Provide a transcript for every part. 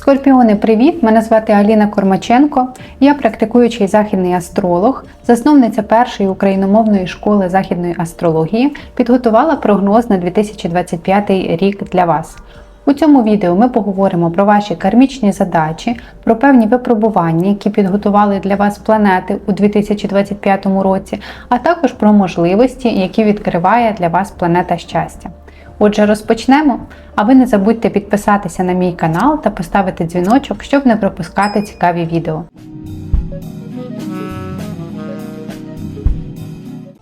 Скорпіони, привіт! Мене звати Аліна Кормаченко. Я практикуючий західний астролог, засновниця першої україномовної школи західної астрології, підготувала прогноз на 2025 рік для вас. У цьому відео ми поговоримо про ваші кармічні задачі, про певні випробування, які підготували для вас планети у 2025 році, а також про можливості, які відкриває для вас планета щастя. Отже, розпочнемо. А ви не забудьте підписатися на мій канал та поставити дзвіночок, щоб не пропускати цікаві відео.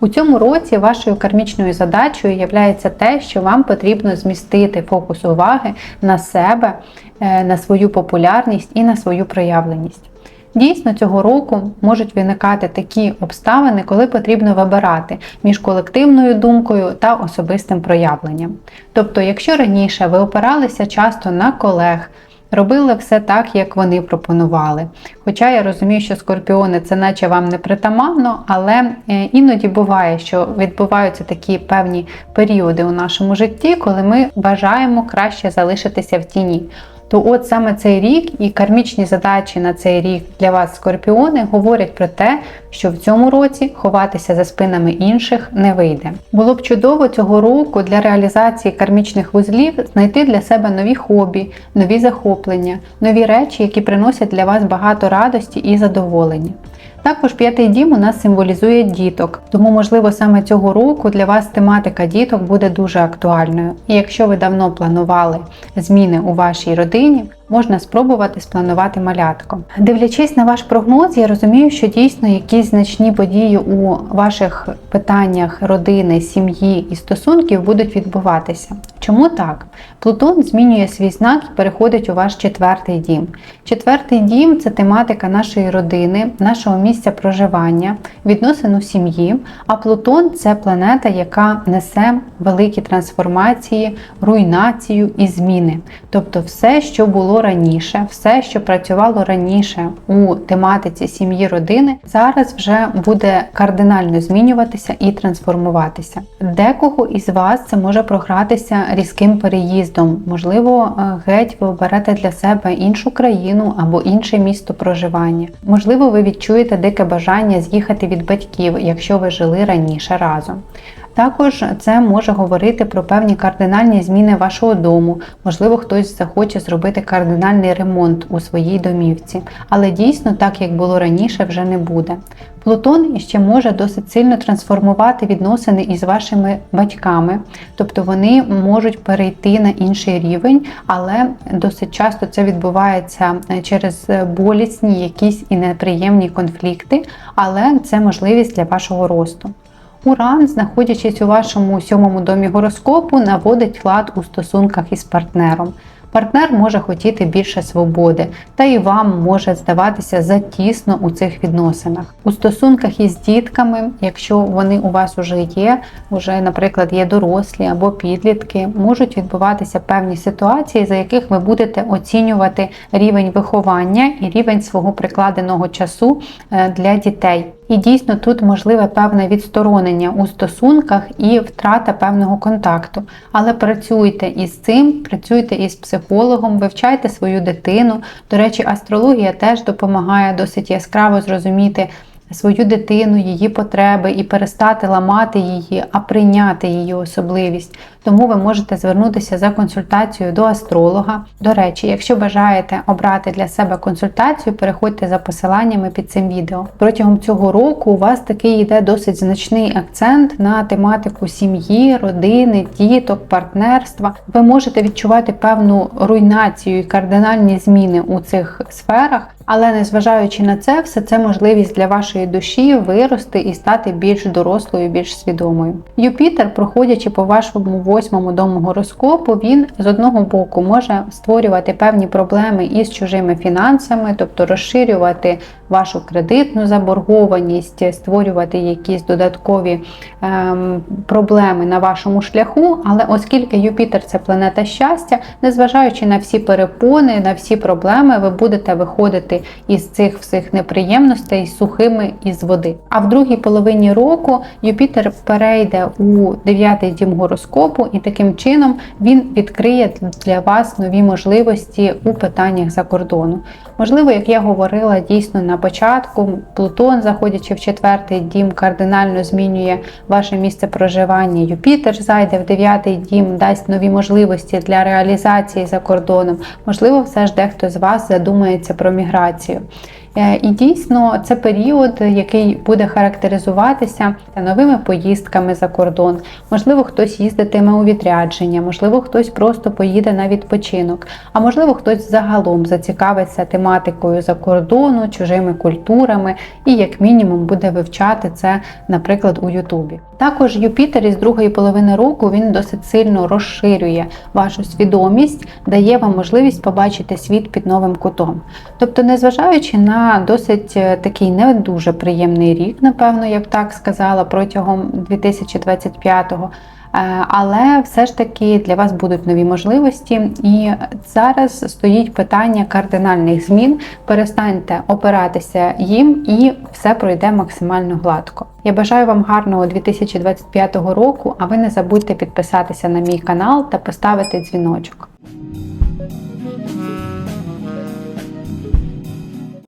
У цьому році вашою кармічною задачею є те, що вам потрібно змістити фокус уваги на себе, е, на свою популярність і на свою проявленість. Дійсно, цього року можуть виникати такі обставини, коли потрібно вибирати між колективною думкою та особистим проявленням. Тобто, якщо раніше ви опиралися часто на колег, робили все так, як вони пропонували. Хоча я розумію, що скорпіони це наче вам не притаманно, але е, іноді буває, що відбуваються такі певні періоди у нашому житті, коли ми бажаємо краще залишитися в тіні то от саме цей рік і кармічні задачі на цей рік для вас, скорпіони, говорять про те, що в цьому році ховатися за спинами інших не вийде. Було б чудово цього року для реалізації кармічних вузлів знайти для себе нові хобі, нові захоплення, нові речі, які приносять для вас багато радості і задоволення. Також п'ятий дім у нас символізує діток, тому, можливо, саме цього року для вас тематика діток буде дуже актуальною. І якщо ви давно планували зміни у вашій родині, можна спробувати спланувати малятко. Дивлячись на ваш прогноз, я розумію, що дійсно якісь значні події у ваших питаннях родини, сім'ї і стосунків будуть відбуватися. Чому так? Плутон змінює свій знак і переходить у ваш четвертий дім. Четвертий дім це тематика нашої родини, нашого місця проживання, відносин у сім'ї. А Плутон це планета, яка несе великі трансформації, руйнацію і зміни. Тобто все, що було раніше, все, що працювало раніше у тематиці сім'ї родини, зараз вже буде кардинально змінюватися і трансформуватися. Декого із вас це може програтися різким переїздом. Можливо, е, геть ви оберете для себе іншу країну або інше місто проживання. Можливо, ви відчуєте дике бажання з'їхати від батьків, якщо ви жили раніше разом. Також це може говорити про певні кардинальні зміни вашого дому. Можливо, хтось захоче зробити кардинальний ремонт у своїй домівці. Але дійсно, так як було раніше, вже не буде. Плутон ще може досить сильно трансформувати відносини із вашими батьками, тобто вони можуть перейти на інший рівень, але досить часто це відбувається через болісні якісь і неприємні конфлікти, але це можливість для вашого росту. Уран, знаходячись у вашому сьомому домі гороскопу, наводить лад у стосунках із партнером. Партнер може хотіти більше свободи, та і вам може здаватися затісно у цих відносинах. У стосунках із дітками, якщо вони у вас вже є, вже, наприклад, є дорослі або підлітки, можуть відбуватися певні ситуації, за яких ви будете оцінювати рівень виховання і рівень свого прикладеного часу е, для дітей. І дійсно тут можливе певне відсторонення у стосунках і втрата певного контакту. Але працюйте із цим, працюйте із психологом, вивчайте свою дитину. До речі, астрологія теж допомагає досить яскраво зрозуміти свою дитину, її потреби і перестати ламати її, а прийняти її особливість. Тому ви можете звернутися за консультацією до астролога. До речі, якщо бажаєте обрати для себе консультацію, переходьте за посиланнями під цим відео. Протягом цього року у вас такий йде досить значний акцент на тематику сім'ї, родини, діток, партнерства. Ви можете відчувати певну руйнацію і кардинальні зміни у цих сферах. Але незважаючи на це, все це можливість для вашої душі вирости і стати більш дорослою, більш свідомою. Юпітер, проходячи по вашому восьмому дому гороскопу, він з одного боку може створювати певні проблеми із чужими фінансами, тобто розширювати вашу кредитну заборгованість, створювати якісь додаткові ем, проблеми на вашому шляху. Але оскільки Юпітер це планета щастя, незважаючи на всі перепони, на всі проблеми, ви будете виходити із цих всіх неприємностей сухими із води. А в другій половині року Юпітер перейде у дев'ятий дім гороскопу, і таким чином він відкриє для вас нові можливості у питаннях за кордону. Можливо, як я говорила дійсно на початку, Плутон, заходячи в четвертий дім, кардинально змінює ваше місце проживання. Юпітер зайде в дев'ятий дім, дасть нові можливості для реалізації за кордоном. Можливо, все ж дехто з вас задумається про міграцію. Е, І дійсно це період, який буде характеризуватися новими поїздками за кордон. Можливо, хтось їздитиме у відрядження, можливо, хтось просто поїде на відпочинок, а можливо, хтось загалом зацікавиться тематикою за кордону, чужими культурами і, як мінімум, буде вивчати це, наприклад, у Ютубі. Також Юпітер із другої половини року він досить сильно розширює вашу свідомість, дає вам можливість побачити світ під новим кутом. Тобто, незважаючи на досить е, такий не дуже приємний рік, напевно, я б так сказала, протягом 2025-го. Е, Але все ж таки для вас будуть нові можливості, і зараз стоїть питання кардинальних змін. Перестаньте опиратися їм, і все пройде максимально гладко. Я бажаю вам гарного 2025 року, а ви не забудьте підписатися на мій канал та поставити дзвіночок.